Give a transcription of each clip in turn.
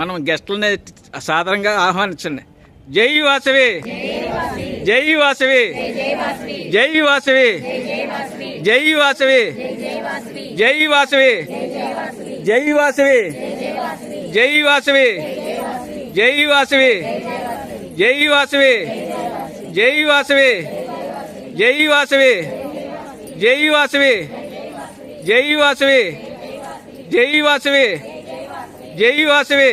మనం గెస్టులని సాధారణంగా ఆహ్వానించండి జై వాసవి జై వాసవి జై వాసవి జై వాసవి జై వాసవి జై వాసవి జై వాసవి జై వాసవి జై వాసవి జై వాసవి జై వాసవి జై వాసవి జై వాసవి జై వాసవి జై వాసవి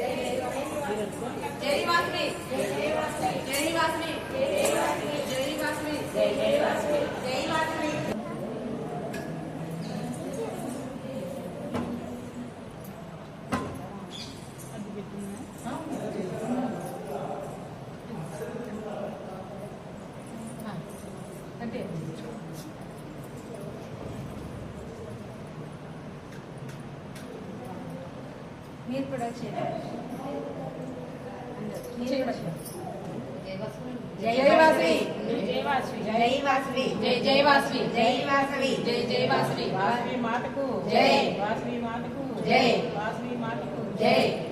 కూడా జయవాసవి. జయవాసవి. జై జయవాసవి. జయవాసవి. జై జయవాసవి. వాసవి మాటకు జై. వాసవి మాటకు జై. వాసవి మాటకు జై.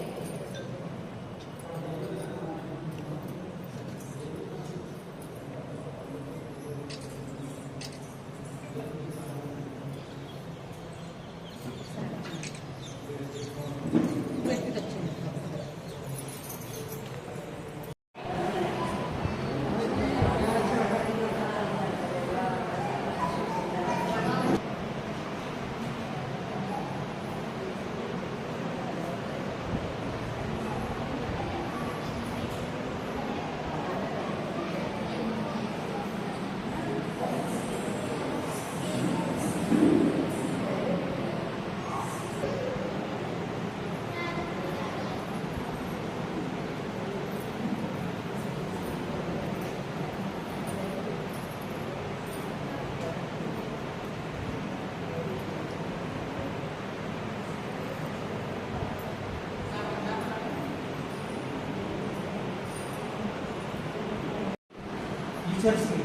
టీచర్స్కి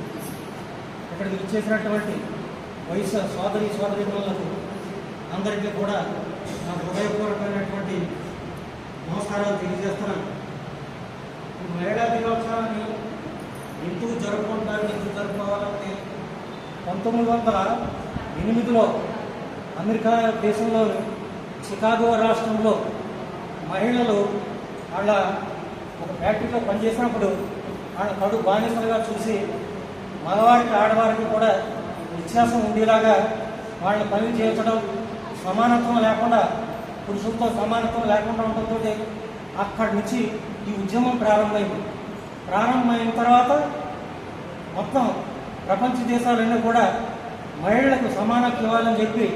ఇక్కడికి ఇచ్చేసినటువంటి వయసు సోదరి సోదరిమణులకు అందరికీ కూడా నా హృదయపూర్వకమైనటువంటి నమస్కారాలు తెలియజేస్తున్నాను. మహిళా దినోత్సవాన్ని ఎందుకు జరుపుకుంటారు ఎందుకు జరుపుకోవాలంటే పంతొమ్మిది వందల ఎనిమిదిలో అమెరికా దేశంలోని చికాగో రాష్ట్రంలో మహిళలు వాళ్ళ ఒక ఫ్యాక్టరీలో పనిచేసినప్పుడు ఆయన కడు బానిసలుగా చూసి మగవారికి ఆడవారికి కూడా వ్యత్యాసం ఉండేలాగా వాళ్ళని పని చేయించడం సమానత్వం లేకుండా పురుషులతో సమానత్వం లేకుండా ఉండడంతో అక్కడి నుంచి ఈ ఉద్యమం ప్రారంభమైంది. ప్రారంభమైన తర్వాత మొత్తం ప్రపంచ దేశాలన్నీ కూడా మహిళలకు సమానత్వం ఇవ్వాలని చెప్పి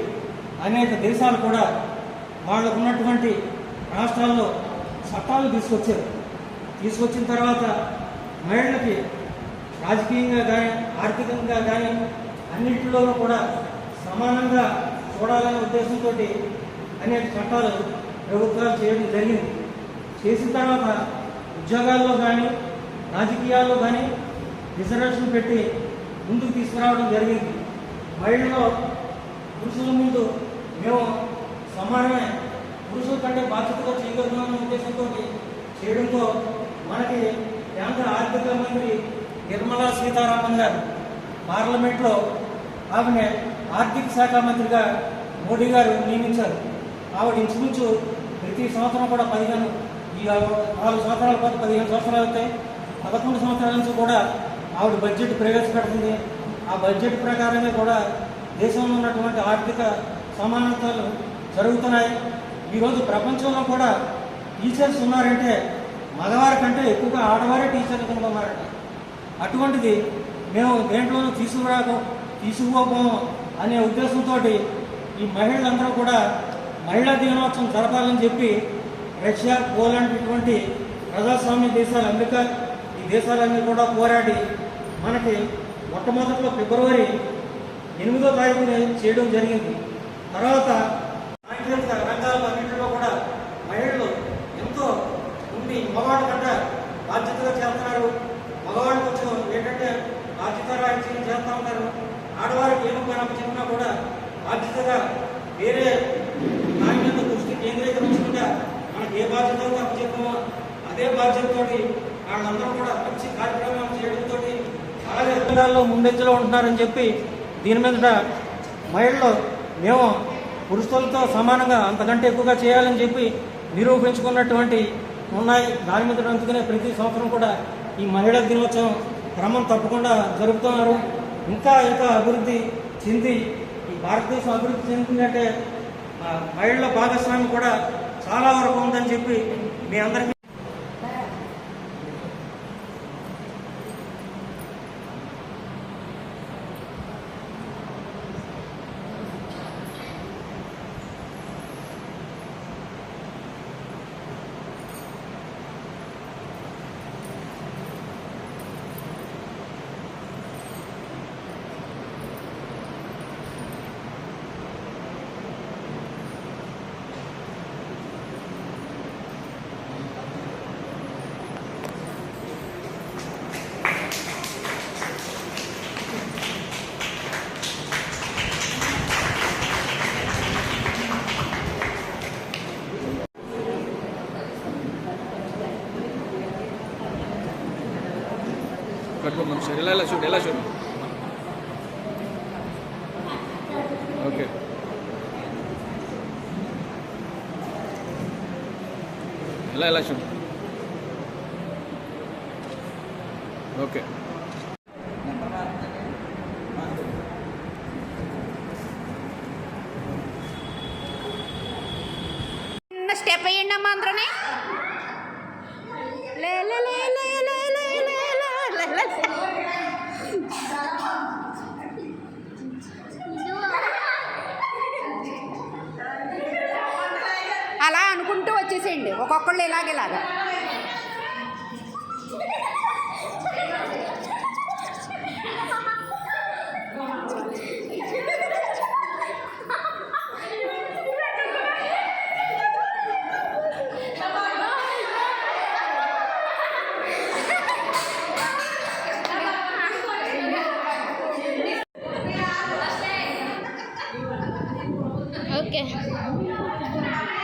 అనేక దేశాలు కూడా వాళ్ళకు ఉన్నటువంటి రాష్ట్రాల్లో చట్టాలు తీసుకొచ్చారు. తీసుకొచ్చిన తర్వాత మహిళలకి రాజకీయంగా కానీ ఆర్థికంగా కానీ అన్నింటిలోనూ కూడా సమానంగా చూడాలనే ఉద్దేశంతో అనేక చట్టాలు ప్రభుత్వాలు చేయడం జరిగింది. చేసిన తర్వాత ఉద్యోగాల్లో కానీ రాజకీయాల్లో కానీ రిజర్వేషన్ పెట్టి ముందుకు తీసుకురావడం జరిగింది. మహిళలో పురుషుల ముందు మేము సమానమే పురుషుల కంటే బాధ్యతగా చేయగలుగుతామనే ఉద్దేశంతో చేయడంతో మనకి కేంద్ర ఆర్థిక మంత్రి నిర్మలా సీతారామన్ గారు పార్లమెంట్లో ఆమె ఆర్థిక శాఖ మంత్రిగా మోడీ గారు నియమించారు. ఆవిడ ఇంచుమించు ప్రతి సంవత్సరం కూడా పదిహేను ఈ నాలుగు సంవత్సరాల పాటు పదిహేను సంవత్సరాలు అవుతాయి. పదకొండు సంవత్సరాల నుంచి కూడా ఆవిడ బడ్జెట్ ప్రవేశపెడుతుంది. ఆ బడ్జెట్ ప్రకారమే కూడా దేశంలో ఉన్నటువంటి ఆర్థిక సమానతలు జరుగుతున్నాయి. ఈరోజు ప్రపంచంలో కూడా టీచర్స్ ఉన్నారంటే మగవారి కంటే ఎక్కువగా ఆడవారే టీచర్లు కనుగొన్నారట అటువంటిది మేము దేంట్లోనూ తీసుకురాకు తీసుకుపోము అనే ఉద్దేశంతో ఈ మహిళలందరూ కూడా మహిళా దినోత్సవం జరపాలని చెప్పి రష్యా పోలాండ్ ఇటువంటి ప్రజాస్వామ్య దేశాలు అమెరికా ఈ దేశాలన్నీ కూడా పోరాడి మనకి మొట్టమొదట్లో ఫిబ్రవరి ఎనిమిదో తారీఖున చేయడం జరిగింది. తర్వాత చేస్తూ ఉంటారు ఆడవారికి ఏమో పని చెప్పినా కూడా బాధ్యతగా వేరే దాని మీద దృష్టి కేంద్రీకరించకుండా మనకి ఏ బాధ్యత అప్పచెప్పామో అదే బాధ్యతతో వాళ్ళందరూ కూడా మంచి కార్యక్రమాలు చేయడంతో అలాగే రంగాల్లో ముందంజలో ఉంటున్నారని చెప్పి దీని మీద మహిళలు మేము పురుషులతో సమానంగా అంతకంటే ఎక్కువగా చేయాలని చెప్పి నిరూపించుకున్నటువంటి ఉన్నాయి. దాని మీద అందుకునే ప్రతి సంవత్సరం కూడా ఈ మహిళా దినోత్సవం క్రమం తప్పకుండా జరుపుతున్నారు. ఇంకా ఇంకా అభివృద్ధి చెంది ఈ భారతదేశం అభివృద్ధి చెందిందంటే మహిళల భాగస్వామ్యం కూడా చాలా వరకు ఉందని చెప్పి మీ అందరికీ ಕಟ್ಕೊಂಡು ಬಂದು ಸರ್ ಎಲ್ಲ ಎಲ್ಲ ಶೂಟ್ ಎಲ್ಲ ಶೂಟ್ ಓಕೆ ಎಲ್ಲ ಎಲ್ಲ ಶೂಟ್ ಓಕೆ पकडलेला लगे का okay.